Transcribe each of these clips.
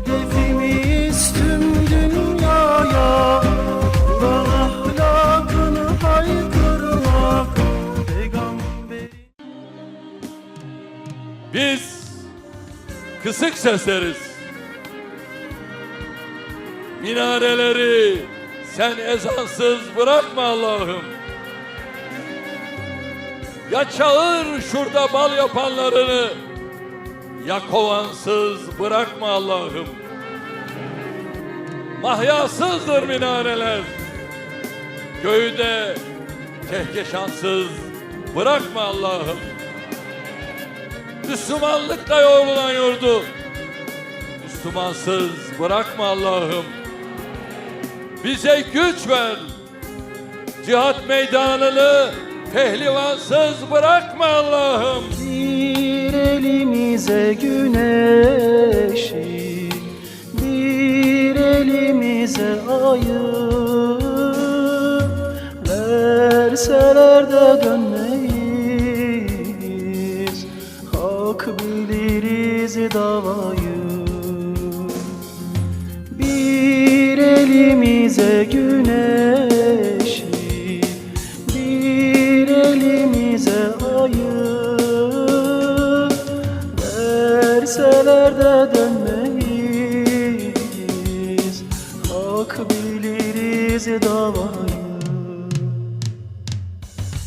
Hedefimiz tüm dünyaya Kur'an ahlakını haykırmak Biz kısık sesleriz. Minareleri sen ezansız bırakma Allah'ım. Ya çağır şurada bal yapanlarını, ya kovansız bırakma Allah'ım. Mahyasızdır minareler. Göğde kehkeşansız bırakma Allah'ım. Müslümanlıkla yoğrulan yurdu. Müslümansız bırakma Allah'ım. Bize güç ver. Cihat meydanını pehlivansız bırakma Allah'ım. Bir elimize güneşi Bir elimize ayı Verseler de dönmeyiz. Hak biliriz davayı. Bir elimize güneşi Verseler de dönmeyiz. Hak biliriz davayı.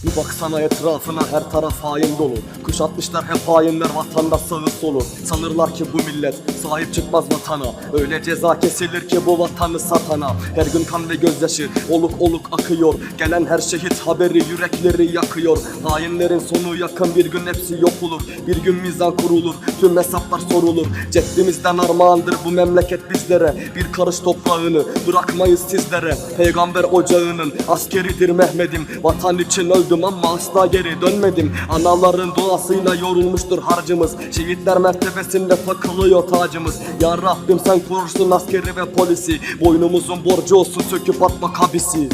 Bir baksana etrafına her taraf hain dolu. Kuşatmışlar hep hainler vatanda sağı solu Sanırlar ki bu millet sahip çıkmaz vatana. Öyle ceza kesilir ki bu vatanı satana. Her gün kan ve gözyaşı oluk oluk akıyor. Gelen her şehit haberi yürekleri yakıyor. Hainlerin sonu yakın bir gün hepsi yok olur. Bir gün mizan kurulur tüm hesaplar sorulur. Ceddimizden armağandır bu memleket bizlere. Bir karış toprağını bırakmayız sizlere. Peygamber ocağının askeridir Mehmet'im. Vatan için öldüm ama asla geri dönmedim. Anaların duasıyla yorulmuştur harcımız. Şehitler mertebesinde takılıyor tacımız. Ya Rabbim sen korursun askeri ve polisi. Boynumuzun borcu olsun söküp atma kabisi.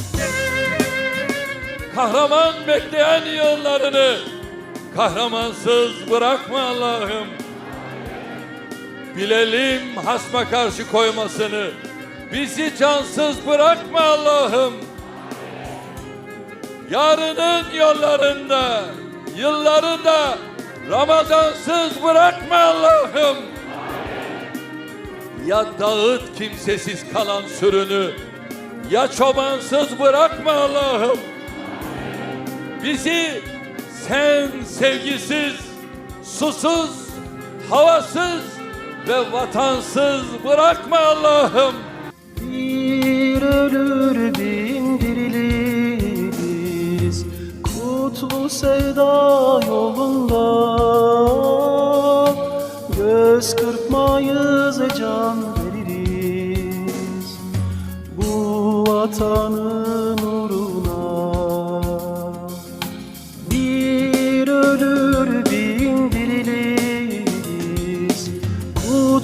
Kahraman bekleyen yollarını. Kahramansız bırakma Allah'ım. Bilelim hasma karşı koymasını. Bizi cansız bırakma Allah'ım. Yarının yollarında, yılları da Ramazansız bırakma Allah'ım. Ya dağıt kimsesiz kalan sürünü, ya çobansız bırakma Allah'ım. Bizi sen sevgisiz, susuz, havasız ve vatansız bırakma Allah'ım. Bir ölür bin diriliriz Kutlu sevda yolunda. Göz kırpmayız can veririz Bu vatanın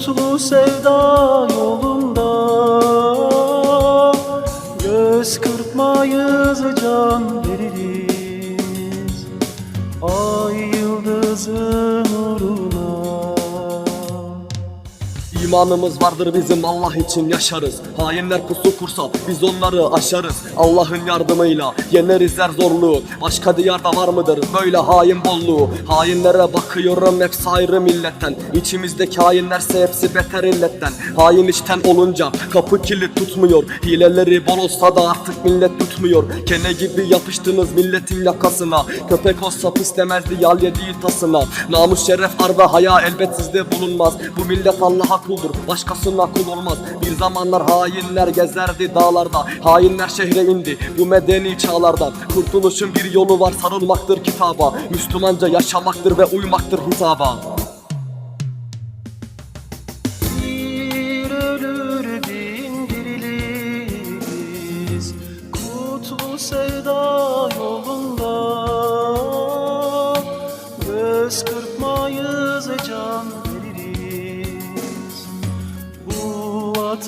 Mutlu sevda yolunda. Göz kırpmayız can veririz. Ay yıldızın uğruna İmanımız vardır bizim Allah için yaşarız. Hainler pusu kursa biz onları aşarız. Allah'ın yardımıyla yeneriz her zorluğu. Başka diyarda var mıdır böyle hain bolluğu? Hainlere bakıyorum hepsi ayrı milletten. İçimizdeki hainlerse hepsi beter illetten. Hain içten olunca kapı kilit tutmuyor. Hileleri bol olsa da artık millet tutmuyor. Kene gibi yapıştınız milletin yakasına. Köpek olsa pislemezdi yal yediği tasına. Namus şeref arda haya elbet sizde bulunmaz. Bu millet Allah'a kuldur başkasına kul olmaz. Bir zamanlar hainler gezerdi dağlarda. Hainler şehre indi bu medeni çağlarda Kurtuluşun bir yolu var sarılmaktır kitaba. Müslümanca yaşamaktır ve uymaktır hitaba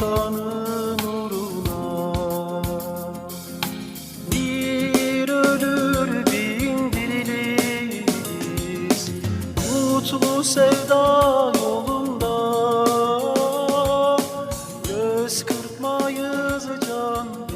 vatanın uğruna. Bir ölür bin diriliriz Mutlu sevda yolunda. Kırmayız can